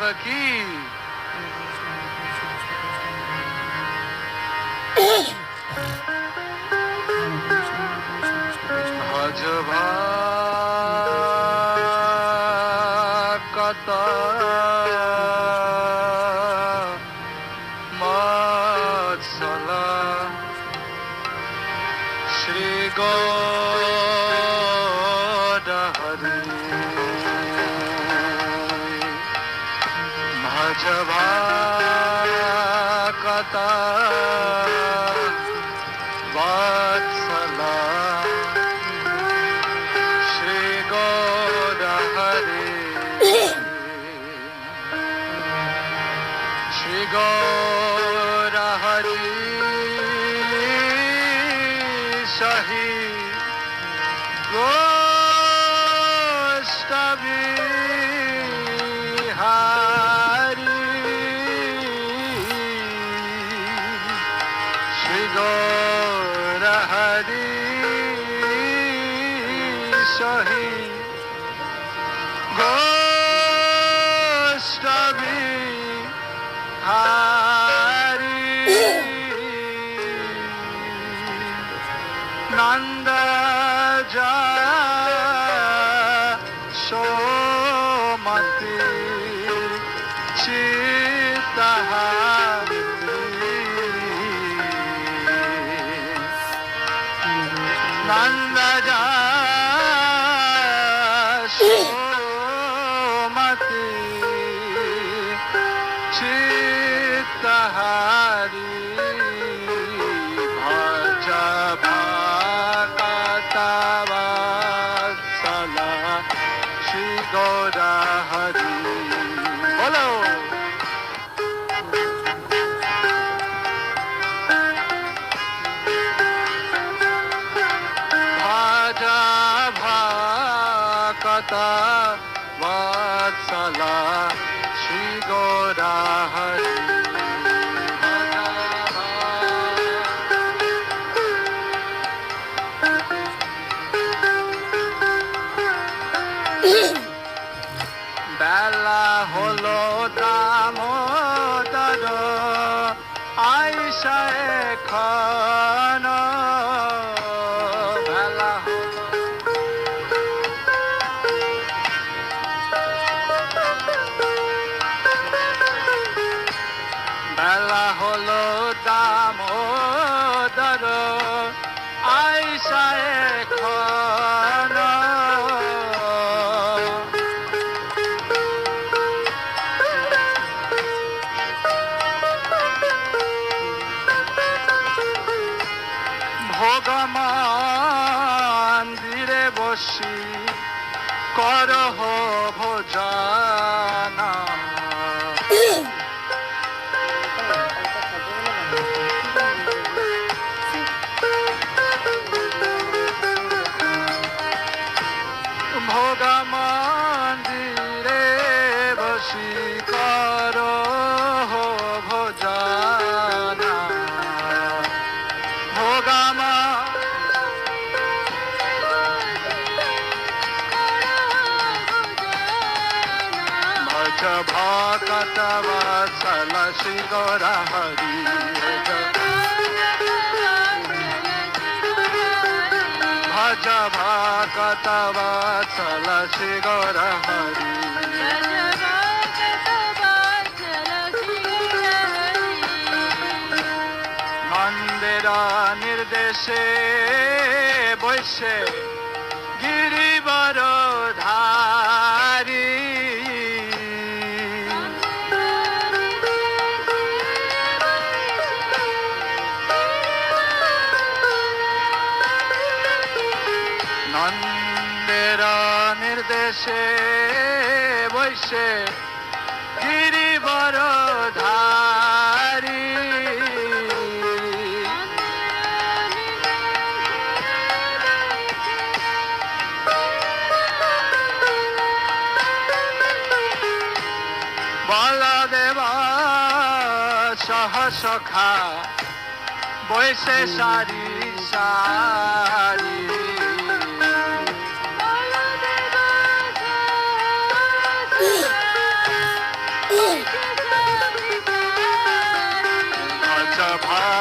দাদা কি ভজ ভাত જવા કતા नन्द सोमति गोरा ভগমন্দিরে বসি করহ ভোজানা। গৌর হরি ভজ ভকত বৎসল শ্রী নির্দেশে বৈশে নির্দেশে বৈশে গিরিবর ধারী। বলদেবা সহ সখা বৈশে সারি সারি।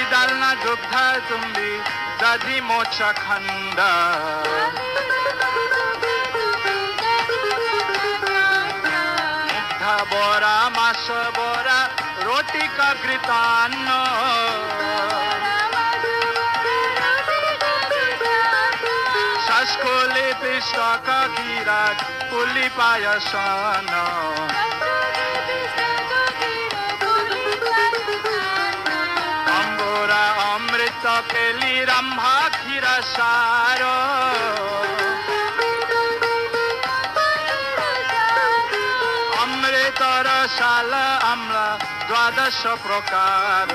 ডালি ডালনা দুগ্ধ তুমি দধি মোচ মুগ্ধ বরা, মাস বরা, রোটিকা ঘৃতান্ন শাসকোলে পিষ্টক গিরাজ পুলি পায়সন। অম্বরা অমৃত কেলি রম্ভা ক্ষীর সার অমৃতর শাল আম্ল দ্বাদশ প্রকার।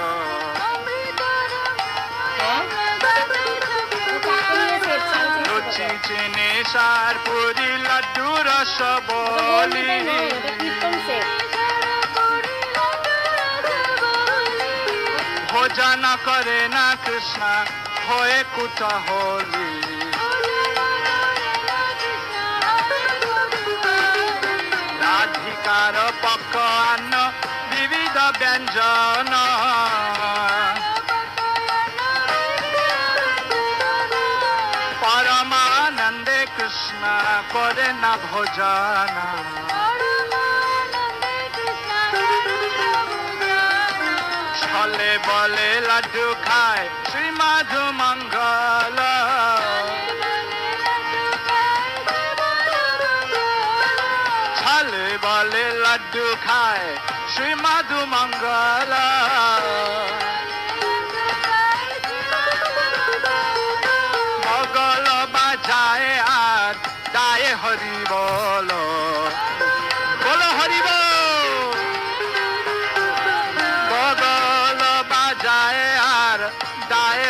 চিনি সার পুরি লাড্ডু রস বলি। ভোজন করে না কৃষ্ণ হয়ে কুট হোলি রাধিকার পকান বিবিধ ব্যঞ্জন পরমানন্দে কৃষ্ণ করে না ভোজন বলে লাড্ডু খায় শ্রী মাধু মঙ্গল। ছালে বলে লাড্ডু খায় শ্রী মাধু মঙ্গল।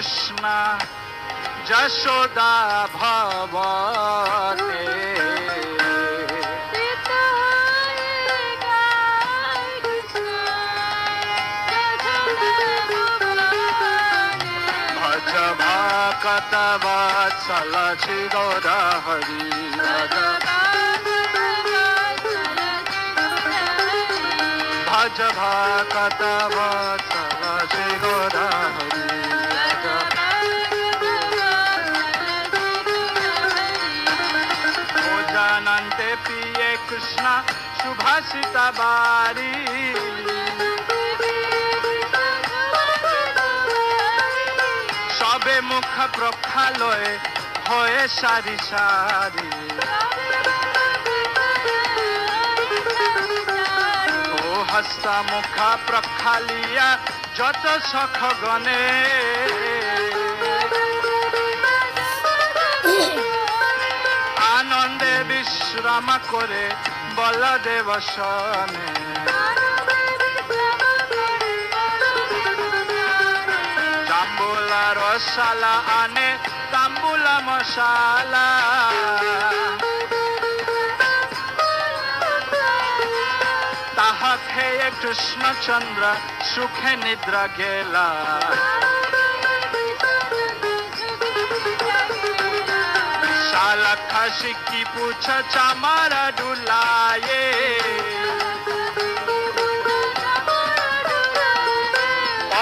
কৃষ্ণ যশোদা ভবনে। ভজ ভকত বৎসল শ্রী হরি ভজ ভকত বৎসল শ্রী হরি কৃষ্ণ সুভাষিত বারি সবে মুখ প্রক্ষালয়ে হয়ে সারি সারি। ও হস্তা মুখ প্রক্ষালিয়া যত সখ গণে বিশ্রাম করে বলদেব সনে জাম্বুলা রসালা আনে, তাম্বুলা মশালা। তাহা খেয়ে কৃষ্ণচন্দ্র সুখে নিদ্রা গেলা। খাসি কি পুছ চামারা ডুলায়ে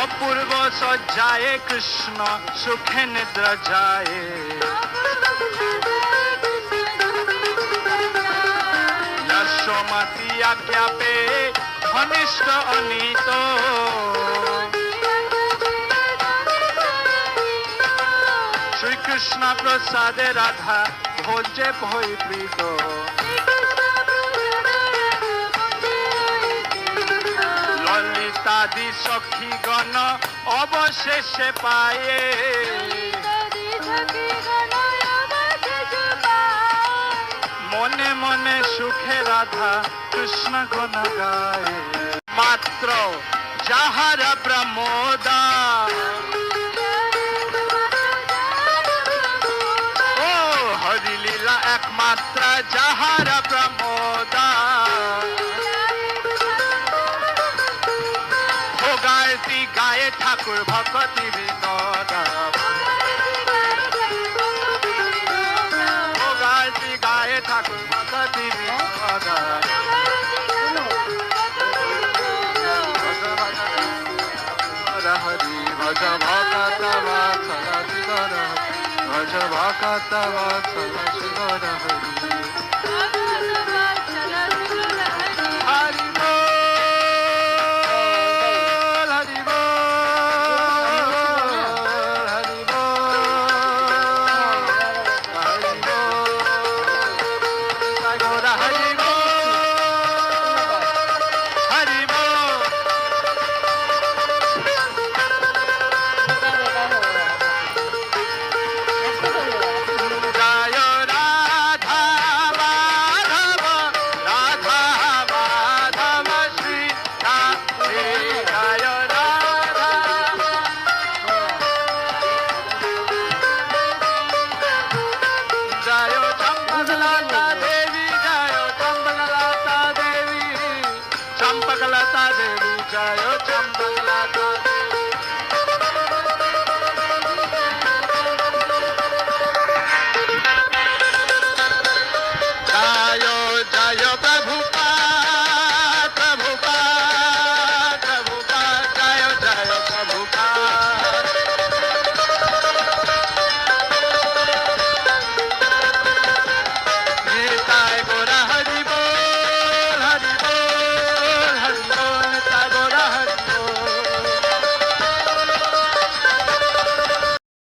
অপূর্ব সজ্জায়ে কৃষ্ণ সুখে নিদ্রা যায়। যশোমতি আজ্ঞা পে ঘনিষ্ঠ অনিত। শ্রীকৃষ্ণ প্রসাদে রাধা ভোজে ভয় প্রীত ললিতাদি সখী গণ অবশেষে পায়ে। মনে মনে সুখে রাধা কৃষ্ণ গুণ গায়ে। মাত্র যাহার ব্রহ্মদা। যাহার ব্রহ্মদা ভোগার্তি গায়ে ঠাকুর ভকতি বিনোদা। ভোগার্তি গায়ে ঠাকুর ভকতি বিনোদা। হরি ভজ ভকত বাৎসল শিবর ভজ ভকত বাৎসল শিবর হরি।